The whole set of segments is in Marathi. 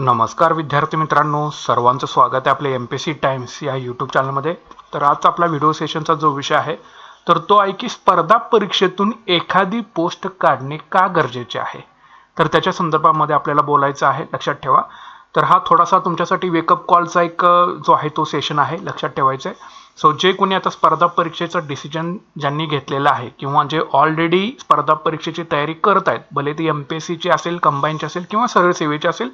नमस्कार विद्यार्थी मित्रांनो सर्वांचं स्वागत आहे आपल्या एम पी सी टाइम्स या यूट्यूब चॅनलमध्ये तर आज आपला व्हिडिओ सेशनचा जो विषय आहे तर तो आहे की स्पर्धा परीक्षेतून एखादी पोस्ट काढणे का गरजेचे आहे? तर त्याच्या संदर्भामध्ये आपल्याला बोलायचं आहे लक्षात ठेवा. तर हा थोडासा तुमच्यासाठी वेकअप कॉलचा एक जो आहे तो सेशन आहे लक्षात ठेवायचं आहे सो जे कोणी आता स्पर्धा परीक्षेचं डिसिजन ज्यांनी घेतलेलं आहे किंवा जे ऑलरेडी स्पर्धा परीक्षेची तयारी करत आहेत भले ती एम पी एस सीची असेल कंबाईनची असेल किंवा सरळ सेवेची असेल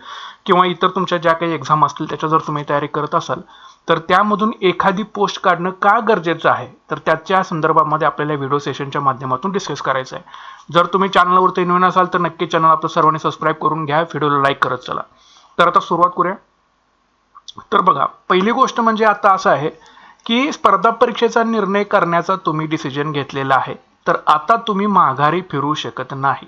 किंवा इतर तुमच्या ज्या काही एक्झाम असतील त्याच्या जर तुम्ही तयारी करत असाल तर त्यामधून एखादी पोस्ट काढणं का गरजेचं आहे? तर त्याच्या संदर्भामध्ये आपल्याला व्हिडिओ सेशनच्या माध्यमातून डिस्कस करायचं आहे. जर तुम्ही चॅनलवरती नवीन असाल तर नक्की चॅनल आपलं सर्वांनी सबस्क्राईब करून घ्या व्हिडिओला लाईक करत चला. तर आता सुरुवात करूया. तर बघा पहिली गोष्ट म्हणजे आता असं आहे की स्पर्धा परीक्षेचा निर्णय करण्याचा तुम्ही डिसिजन घेतलेला आहे. तर आता तुम्ही माघारी फिरू शकत नाही.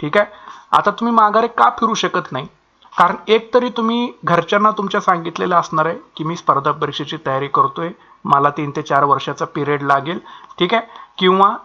ठीक आहे? आता तुम्ही माघारी का फिरू शकत नाही? कारण एक तरी तुम्ही घरच्यांना तुमच्या सांगितलेलं असणार आहे की मी स्पर्धा परीक्षेची तयारी करतोय. मला तीन ते चार वर्षाचा पिरियड लागेल. ठीक आहे? किंवा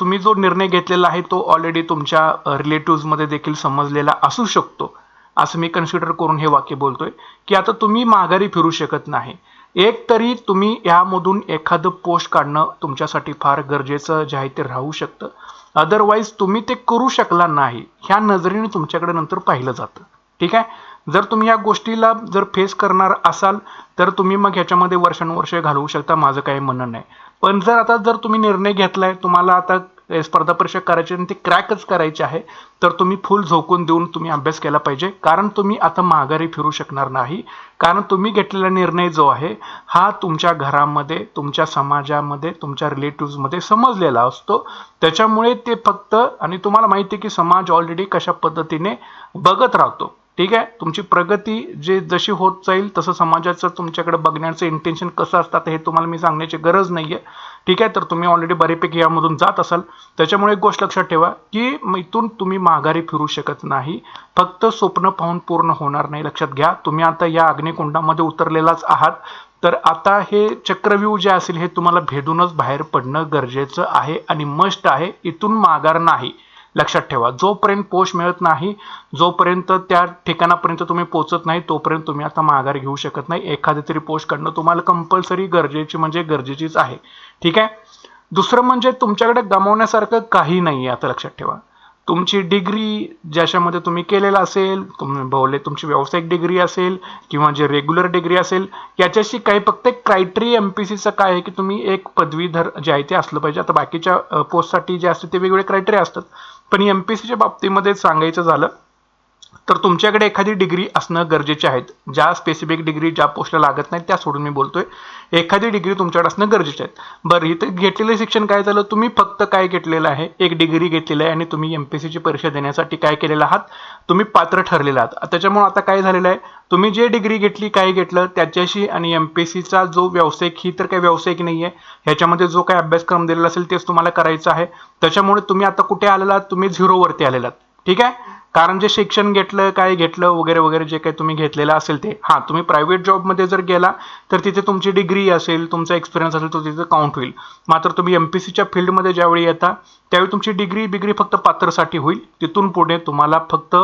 तुम्ही जो निर्णय घेतलेला आहे तो ऑलरेडी तुमच्या रिलेटिव्हजमध्ये देखील समजलेला असू शकतो. असं मी कन्सिडर करून हे वाक्य बोलतोय की आता तुम्ही माघारी फिरू शकत नाही. एक तरी तुम्ही यामधून एखादं पोस्ट काढणं तुमच्यासाठी फार गरजेचं जे आहे ते राहू शकतं. अदरवाईज तुम्ही ते करू शकला नाही ह्या नजरेने तुमच्याकडे नंतर पाहिलं जातं. ठीक आहे? जर तुम्ही या गोष्टीला जर फेस करणार असाल तर तुम्ही मग ह्याच्यामध्ये वर्षानुवर्षे घालवू शकता माझं काही म्हणणं नाही. पण जर आता जर तुम्ही निर्णय घेतलाय तुम्हाला आता स्पर्धा परीक्षा करायची आणि ती क्रॅकच करायची आहे तर तुम्ही फुल झोकून देऊन तुम्ही अभ्यास केला पाहिजे. कारण तुम्ही आता माघारी फिरू शकणार नाही. कारण तुम्ही घेतलेला निर्णय जो आहे हा तुमच्या घरामध्ये तुमच्या समाजामध्ये तुमच्या रिलेटिव्हजमध्ये समजलेला असतो. त्याच्यामुळे ते फक्त आणि तुम्हाला माहिती आहे की समाज ऑलरेडी कशा पद्धतीने बघत राहतो. ठीक आहे? तुमची प्रगती जे जशी होत जाईल तसं समाजाचं तुमच्याकडे बघण्याचं इंटेन्शन कसं असतात हे तुम्हाला मी सांगण्याची गरज नाही आहे ठीक आहे? तर तुम्ही ऑलरेडी बऱ्यापैकी यामधून जात असाल. त्याच्यामुळे एक गोष्ट लक्षात ठेवा की इथून तुम्ही माघारी फिरू शकत नाही. फक्त स्वप्न पाहून पूर्ण होणार नाही. लक्षात घ्या तुम्ही आता या अग्निकुंडामध्ये उतरलेलाच आहात. तर आता हे चक्रव्यूह जे असेल हे तुम्हाला भेदूनच बाहेर पडणं गरजेचं आहे आणि मस्ट आहे. इथून माघार नाही. लक्षात ठेवा. जोपर्यंत पोष मिळत नाही जोपर्यंत त्या ठिकाणापर्यंत तुम्ही पोचत नाही तोपर्यंत तुम्ही आता माघार घेऊ शकत नाही. एखादी तरी पोस्ट काढणं तुम्हाला कंपल्सरी गरजेची म्हणजे गरजेचीच आहे. ठीक आहे? दुसरं म्हणजे तुमच्याकडे गमावण्यासारखं काही नाही आहे आता लक्षात ठेवा. तुमची डिग्री ज्याच्यामध्ये तुम्ही केलेलं असेल तुम्ही भवले तुमची व्यावसायिक डिग्री असेल किंवा जे रेग्युलर डिग्री असेल याच्याशी काही फक्त एक क्रायटेरिया एम पी सीचं काय आहे की तुम्ही एक पदवीधर जे आहे ते असलं पाहिजे. आता बाकीच्या पोस्टसाठी जे असते ते वेगवेगळे क्रायटेरिया असतात. पण एम पी सीच्या बाबतीमध्ये सांगायचं झालं तर तुमच्याकडे एखादी डिग्री असणं गरजेचे आहेत. ज्या स्पेसिफिक डिग्री ज्या पोस्टला लागत नाहीत त्या सोडून मी बोलतोय. एखादी डिग्री तुमच्याकडे असणं गरजेचे आहेत. बरं इथे घेतलेलं शिक्षण काय झालं? तुम्ही फक्त काय घेतलेलं आहे? एक डिग्री घेतलेली आहे आणि तुम्ही एम पी सीची परीक्षा देण्यासाठी काय केलेलं आहात? तुम्ही पात्र ठरलेला आहात. त्याच्यामुळे आता काय झालेलं आहे? तुम्ही जे डिग्री घेतली काय घेतलं त्याच्याशी आणि एम पी सीचा जो व्यावसायिक ही तर काही व्यावसायिक नाही आहे ह्याच्यामध्ये जो काही अभ्यासक्रम दिलेला असेल तेच तुम्हाला करायचं आहे. त्याच्यामुळे तुम्ही आता कुठे आलेला आहात? तुम्ही झिरोवरती आलेला ठीक आहे? कारण जे शिक्षण घेतलं काय घेतलं वगैरे वगैरे जे काही तुम्ही घेतलेलं असेल ते. हां तुम्ही प्रायव्हेट जॉबमध्ये जर गेला तर तिथे तुमची डिग्री असेल तुमचा एक्सपिरियन्स असेल तो तिथे काउंट होईल. मात्र तुम्ही एम पी सीच्या फील्डमध्ये ज्यावेळी येता त्यावेळी तुमची डिग्री बिग्री फक्त पात्रसाठी होईल. तिथून पुढे तुम्हाला फक्त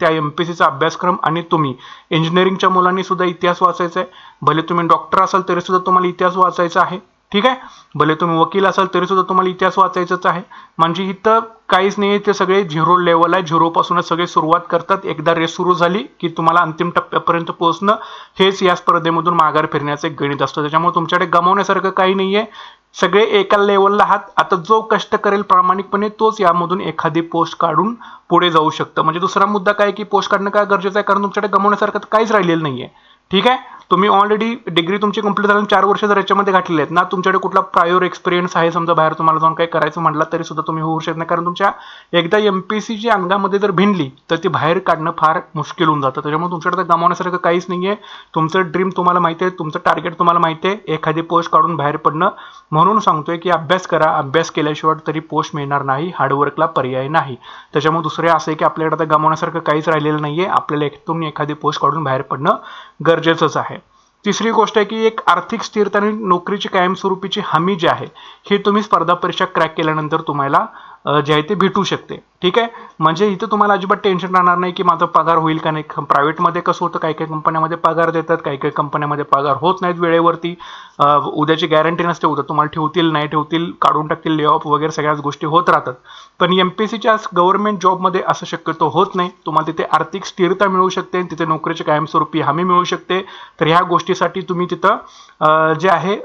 त्या एम पी सीचा अभ्यासक्रम आणि तुम्ही. इंजिनिअरिंगच्या मुलांनी सुद्धा इतिहास वाचायचा आहे. भले तुम्ही डॉक्टर असाल तरी सुद्धा तुम्हाला इतिहास वाचायचा आहे. ठीक आहे? भले तुम्ही वकील असाल तरी सुद्धा तुम्हाला इतिहास वाचायचाच आहे. म्हणजे इथं काहीच नाही ते सगळे झिरो लेवल आहे. झिरोपासूनच सगळे सुरुवात करतात. एकदा रेस सुरू झाली की तुम्हाला अंतिम टप्प्यापर्यंत पोहोचणं हेच या स्पर्धेमधून माघार फिरण्याचं एक गणित असतं. त्याच्यामुळे तुमच्याकडे गमावण्यासारखं काही नाही आहे सगळे एका लेवलला आहात. आता जो कष्ट करेल प्रामाणिकपणे तोच यामधून एखादी पोस्ट काढून पुढे जाऊ शकतं. म्हणजे दुसरा मुद्दा काय की पोस्ट काढणं काय गरजेचं आहे? कारण तुमच्याकडे गमावण्यासारखं तर काहीच राहिलेलं नाही आहे ठीक आहे? तुम्ही ऑलरेडी डिग्री तुमची कंप्लीट झाली चार वर्ष जर याच्यामध्ये घातलेले आहेत ना तुमच्याकडे कुठला प्रायोर एक्सपिरियन्स आहे समजा बाहेर तुम्हाला जाऊन काही करायचं म्हटलं तरी सुद्धा तुम्ही होऊ शकत नाही. कारण तुमच्या एकदा एम पी सीची अंगामध्ये जर भिनली तर ती बाहेर काढणं फार मुश्किल होऊन जातं. त्याच्यामुळे तुमच्याकडे तर गमावण्यासारखं काहीच नाही आहे तुमचं ड्रीम तुम्हाला माहिती आहे तुमचं टार्गेट तुम्हाला माहिती आहे. एखादी पोस्ट काढून बाहेर पडणं म्हणून सांगतोय की अभ्यास करा. अभ्यास केल्याशिवाय तरी पोस्ट मिळणार नाही हार्डवर्कला पर्याय नाही. त्याच्यामुळे दुसरे असं आहे की आपल्याकडे आता गमावण्यासारखं काहीच राहिलेलं नाही आहे आपल्याला एकतून एखादी पोस्ट काढून बाहेर पडणं गरजेचंच आहे. तिसरी गोष्ट आहे की एक आर्थिक स्थिरता आणि नोकरीची कायमस्वरूपीची हमी जी आहे ही तुम्ही स्पर्धा परीक्षा क्रॅक केल्यानंतर तुम्हाला जे आहे ते भेटू शकते. ठीक आहे? म्हणजे इथं तुम्हाला अजिबात टेन्शन राहणार नाही की माझा पगार होईल का नाही. प्रायव्हेटमध्ये कसं होतं काही काही कंपन्यामध्ये पगार देतात काही काही कंपन्यामध्ये पगार होत नाहीत वेळेवरती. उद्याची गॅरंटी नसते उद्या तुम्हाला ठेवतील नाही ठेवतील काढून टाकतील ले ऑफ वगैरे सगळ्याच गोष्टी होत राहतात. पण एम पी सीच्या गव्हर्नमेंट जॉबमध्ये असं शक्यतो होत नाही. तुम्हाला तिथे आर्थिक स्थिरता मिळू शकते तिथे नोकरीची कायमस्वरूपी हमी मिळू शकते. तर ह्या गोष्टीसाठी तुम्ही तिथं जे आहे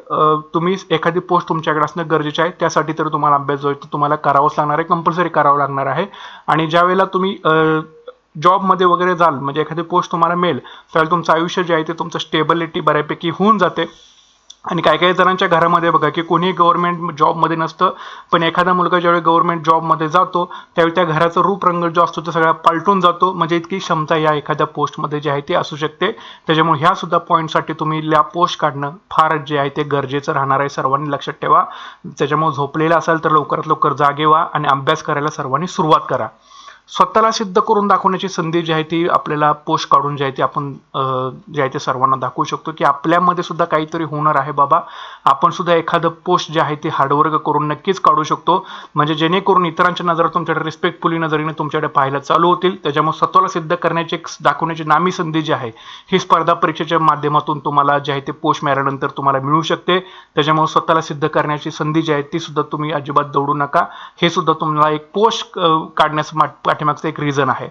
तुम्ही एखादी पोस्ट तुमच्याकडे असणं गरजेचं आहे. त्यासाठी तर तुम्हाला अभ्यास जो आहे तो तुम्हाला करावाच लागणार आहे कंपल्सरी करावा लागणार आहे. आणि ज्या वेळेला तुम्ही जॉबमध्ये वगैरे जाल म्हणजे एखादी पोस्ट तुम्हाला मिळेल त्यावेळेला तुमचं आयुष्य जे आहे ते तुमचं स्टेबिलिटी बऱ्यापैकी होऊन जाते. आणि काही काही जणांच्या घरामध्ये बघा की कोणी गव्हर्नमेंट जॉबमध्ये नसतं पण एखादा मुलगा ज्यावेळी गव्हर्नमेंट जॉबमध्ये जातो त्यावेळी त्या घराचा रूपरंग जो असतो तो सगळा पालटून जातो. म्हणजे इतकी क्षमता या एखाद्या पोस्टमध्ये जी आहे ती असू शकते. त्याच्यामुळे ह्या सुद्धा पॉईंटसाठी तुम्ही ल्या पोस्ट काढणं फार जे आहे ते गरजेचं राहणार आहे. सर्वांनी लक्षात ठेवा. त्याच्यामुळे झोपलेलं असाल तर लवकरात लवकर जागे व्हा आणि अभ्यास करायला सर्वांनी सुरुवात करा. स्वतःला सिद्ध करून दाखवण्याची संधी जी आहे ती आपल्याला पोस्ट काढून जी आहे ती आपण अं, जे आहे ते सर्वांना दाखवू शकतो की आपल्यामध्ये सुद्धा काहीतरी होणार आहे बाबा. आपण सुद्धा एखादं पोस्ट जे आहे ते हार्डवर्क करून नक्कीच काढू शकतो. म्हणजे जेणेकरून इतरांच्या नजरात तुमच्याकडे रिस्पेक्टफुली नजरेने तुमच्याकडे पाहायला चालू होतील. त्याच्यामुळे स्वतःला सिद्ध करण्याची एक दाखवण्याची नामी संधी जी आहे ही स्पर्धा परीक्षेच्या माध्यमातून तुम्हाला जे आहे ते पोस्ट मिळाल्यानंतर तुम्हाला मिळू शकते. त्याच्यामुळे स्वतःला सिद्ध करण्याची संधी जी आहे ती सुद्धा तुम्ही अजिबात दौडू नका. हे सुद्धा तुम्हाला एक पोस्ट काढण्यास मा- पाठीमागचं एक रिझन आहे.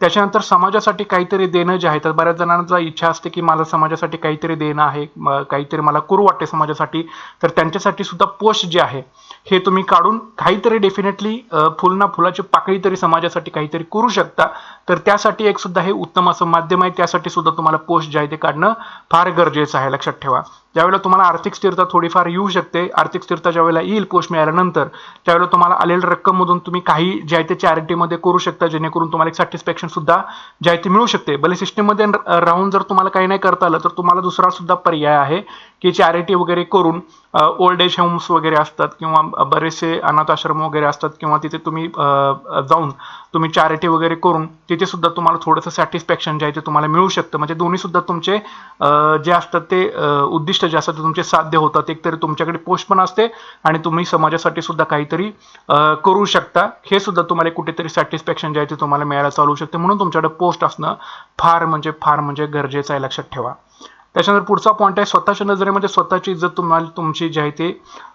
त्याच्यानंतर समाजासाठी काहीतरी देणं जे आहे तर बऱ्याच जणांचा इच्छा असते की मला समाजासाठी काहीतरी देणं आहे काहीतरी मला करू वाटते समाजासाठी तर त्यांच्यासाठी सुद्धा पोस्ट जे आहे हे तुम्ही काढून काहीतरी डेफिनेटली फुल ना फुलाची पाकळी तरी समाजासाठी काहीतरी करू शकता. तर त्यासाठी एक सुद्धा हे उत्तम असं माध्यम आहे त्यासाठी सुद्धा तुम्हाला पोस्ट जे आहे ते काढणं फार गरजेचं आहे लक्षात ठेवा. ज्यावेळेला तुम्हाला आर्थिक स्थिरता थोडीफार येऊ शकते आर्थिक स्थिरता ज्यावेळेला येईल पोस्ट मिळाल्यानंतर त्यावेळेला तुम्हाला आलेल्या रक्कममधून तुम्ही काही जे आहे ते चॅरिटीमध्ये करू शकता जेणेकरून तुम्हाला एक सॅटिस्फॅक्शन सुद्धा जे आहे ते मिळू शकते. भले सिस्टीममध्ये राहून जर तुम्हाला काही नाही करता आलं तर तुम्हाला दुसरा सुद्धा पर्याय आहे. की चॅरिटी वगैरे करून ओल्ड एज होम्स वगैरे असतात किंवा बरेचसे अनाथ आश्रम वगैरे असतात किंवा तिथे तुम्ही जाऊन तुम्ही चॅरिटी वगैरे करून तिथे सुद्धा तुम्हाला थोडंसं सॅटिस्फॅक्शन जे आहे ते तुम्हाला मिळू शकतं. म्हणजे दोन्ही सुद्धा तुमचे जे असतात ते उद्दिष्ट जे असतात ते तुमचे साध्य होतात. एकतरी तुमच्याकडे पोस्ट पण असते आणि तुम्ही समाजासाठी सुद्धा काहीतरी करू शकता. हे सुद्धा तुम्हाला कुठेतरी सॅटिस्फॅक्शन जे आहे ते तुम्हाला मिळायला चालू शकते. म्हणून तुमच्याकडे पोस्ट असणं फार म्हणजे फार म्हणजे गरजेचं आहे लक्षात ठेवा. त्याच्यानंतर पुढचा पॉईंट आहे स्वतःच्या नजरेमध्ये स्वतःची इज्जत तुम्हाला तुमची जी आहे ते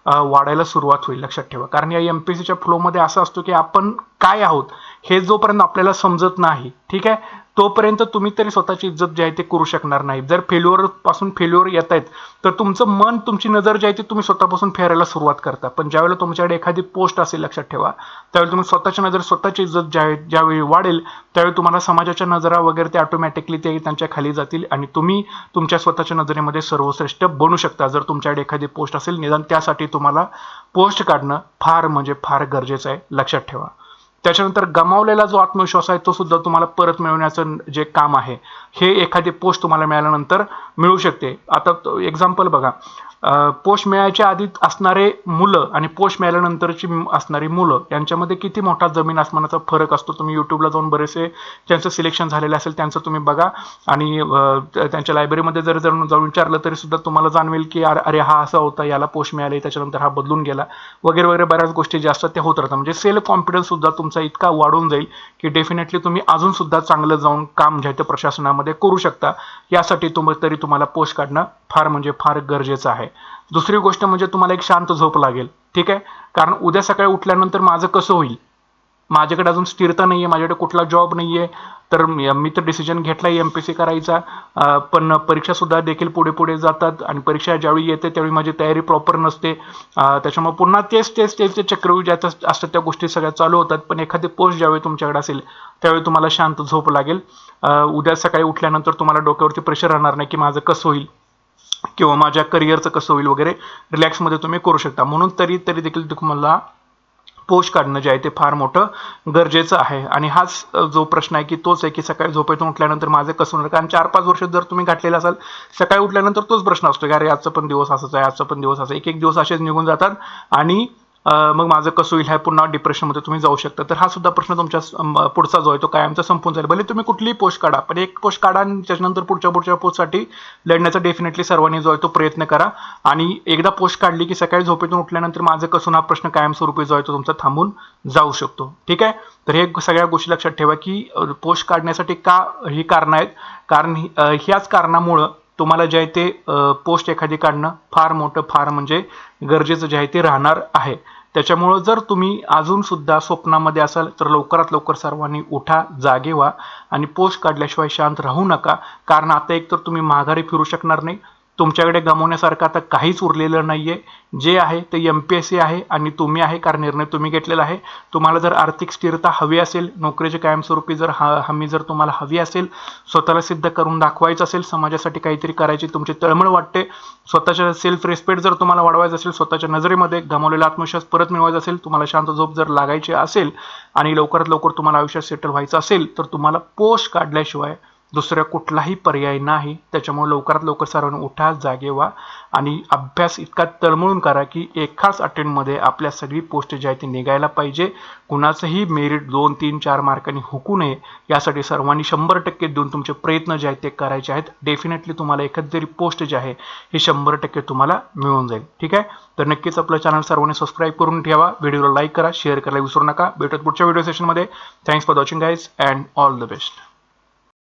वाढायला सुरुवात होईल. लक्षात ठेवा. कारण या एम पी सीच्या फ्लोमध्ये असं असतो की आपण काय आहोत हे जोपर्यंत आपल्याला समजत नाही ठीक आहे? तोपर्यंत तुम्ही तरी स्वतःची इज्जत जी आहे ते करू शकणार नाही. जर फेल्युअरपासून फेल्युअर येत आहेत तर तुमचं मन तुमची नजर जी आहे ती तुम्ही स्वतःपासून फेरायला सुरुवात करता. पण ज्यावेळेला तुमच्याकडे एखादी पोस्ट असेल लक्षात ठेवा त्यावेळी तुम्ही स्वतःची नजर स्वतःची इज्जत ज्या ज्यावेळी वाढेल त्यावेळी तुम्हाला समाजाच्या नजरा वगैरे ते ऑटोमॅटिकली ते त्यांच्या खाली जातील आणि तुम्ही तुमच्या स्वतःच्या नजरेमध्ये सर्वश्रेष्ठ बनू शकता. जर तुमच्याकडे एखादी पोस्ट असेल निदान त्यासाठी तुम्हाला पोस्ट काढणं फार म्हणजे फार गरजेचं आहे. लक्षात ठेवा. त्याच्यानंतर गमावलेला जो आत्मविश्वास आहे तो सुद्धा तुम्हाला परत मिळवण्याचं जे काम आहे हे एखादी पोस्ट तुम्हाला मिळाल्यानंतर मिळू शकते. आता एक्झाम्पल बघा. पोस्ट मिळायच्या आधी असणारे मुलं आणि पोष मिळाल्यानंतरची असणारी मुलं यांच्यामध्ये किती मोठा जमीन आसमानाचा फरक असतो? तुम्ही युट्यूबला जाऊन बरेचसे ज्यांचं सिलेक्शन झालेलं असेल त्यांचं तुम्ही बघा. आणि त्यांच्या लायब्ररीमध्ये जर जर जाऊन विचारलं तरी सुद्धा तुम्हाला जाणवेल की अरे अरे हा असा होता याला पोष मिळाले त्याच्यानंतर हा बदलून गेला. वगैरे वगैरे बऱ्याच गोष्टी ज्या असतात त्या होत राहतात. म्हणजे सेल्फ कॉन्फिडन्स सुद्धा तुमचा इतका वाढून जाईल की डेफिनेटली तुम्ही अजून सुद्धा चांगलं जाऊन काम जे आहे ते प्रशासनामध्ये करू शकता. यासाठी तुम तरी तुम्हाला पोस्ट काढणं फार म्हणजे फार गरजेचं आहे. दुसरी गोष्ट म्हणजे तुम्हाला एक शांत झोप लागेल. ठीक आहे? कारण उद्या सकाळी उठल्यानंतर माझं कसं होईल? माझ्याकडे अजून स्थिरता नाही आहे माझ्याकडे कुठला जॉब नाही आहे तर मी तर डिसिजन घेतला एम पी सी करायचा. पण परीक्षासुद्धा देखील पुढे पुढे जातात आणि परीक्षा ज्यावेळी येते त्यावेळी माझी तयारी प्रॉपर नसते. त्याच्यामुळे पुन्हा तेच तेच तेच ते चक्रव्यूह ज्या असतात त्या गोष्टी सगळ्या चालू होतात. पण एखादी पोस्ट ज्यावेळी तुमच्याकडे असेल त्यावेळी तुम्हाला शांत झोप लागेल. उद्या सकाळी उठल्यानंतर तुम्हाला डोक्यावरती प्रेशर राहणार नाही की माझं कसं होईल. किंवा माझ्या करिअरचं कसं होईल वगैरे रिलॅक्समध्ये तुम्ही करू शकता. म्हणून तरी तरी देखील तुम्हाला पोस्ट काढणं जे आहे ते फार मोठं गरजेचं आहे. आणि हाच जो प्रश्न आहे की तोच आहे की सकाळी झोपेतून उठल्यानंतर माझं कसं होणार? कारण चार पाच वर्ष जर तुम्ही घातलेलं असाल सकाळी उठल्यानंतर तोच प्रश्न असतो की अरे आजचा पण दिवस असाच आहे आजचा पण दिवस असा एक एक दिवस असेच निघून जातात. आणि मग माझं कसं होईल ह्या पुन्हा डिप्रेशनमध्ये तुम्ही जाऊ शकता. तर हा सुद्धा प्रश्न तुमच्या पुढचा जो आहे तो कायमचा संपून जाईल. भले तुम्ही कुठलीही पोस्ट काढा पण एक पोस्ट काढा आणि त्याच्यानंतर पुढच्या पुढच्या पोस्टसाठी लढण्याचा डेफिनेटली सर्वांनी जो आहे तो प्रयत्न करा. आणि एकदा पोस्ट काढली की सकाळी झोपेतून उठल्यानंतर माझं कसून हा प्रश्न कायमस्वरूपी जो आहे तो तुमचा थांबून जाऊ शकतो. ठीक आहे? तर हे सगळ्या गोष्टी लक्षात ठेवा की पोस्ट काढण्यासाठी का ही कारणं आहेत? कारण ह्याच कारणामुळं तुम्हाला जे आहे ते पोस्ट एखादी काढणं फार मोठं फार म्हणजे गरजेचं जे आहे ते राहणार आहे. त्याच्यामुळं जर तुम्ही अजून सुद्धा स्वप्नामध्ये असाल तर लवकरात लवकर सर्वांनी उठा जागे व्हा आणि पोस्ट काढल्याशिवाय शांत राहू नका. कारण आता एक तर तुम्ही माघारी फिरू शकणार नाही तुमच्याकडे गमवण्यासारखं आता काहीच उरलेलं नाही आहे जे आहे ते एम पी एस सी आहे आणि तुम्ही आहे कारण निर्णय तुम्ही घेतलेला आहे. तुम्हाला जर आर्थिक स्थिरता हवी असेल नोकरीची कायमस्वरूपी जर हा हमी जर तुम्हाला हवी असेल स्वतःला सिद्ध करून दाखवायचं असेल समाजासाठी काहीतरी करायची तुमची तळमळ वाटते स्वतःच्या सेल्फ रिस्पेक्ट जर तुम्हाला वाढवायचं असेल स्वतःच्या नजरेमध्ये गमावलेला आत्मविश्वास परत मिळवायचा असेल तुम्हाला शांत झोप जर लागायची असेल आणि लवकरात लवकर तुम्हाला आयुष्यात सेटल व्हायचं असेल तर तुम्हाला पोस्ट काढल्याशिवाय दुसरा कुठलाही पर्याय नाही. त्याच्यामुळे लवकरात लवकर सर्वांनी उठा जागे व्हा आणि अभ्यास इतका तळमळून करा की एकाच अटेंडमध्ये आपल्या सगळी पोस्ट जी आहे ती निघायला पाहिजे. कुणाचंही मेरिट दोन तीन चार मार्कांनी हुकू नये. यासाठी सर्वांनी शंभर टक्के देऊन तुमचे प्रयत्न जे आहेत ते करायचे आहेत. डेफिनेटली तुम्हाला एखादी तरी पोस्ट जी आहे ही शंभर टक्के तुम्हाला मिळून जाईल. ठीक आहे? तर नक्कीच आपलं चॅनल सर्वांनी सबस्क्राईब करून ठेवा. व्हिडिओला लाईक करा शेअर करायला विसरू नका. भेटत पुढच्या व्हिडिओ सेशनमध्ये thanks for watching guys and all the best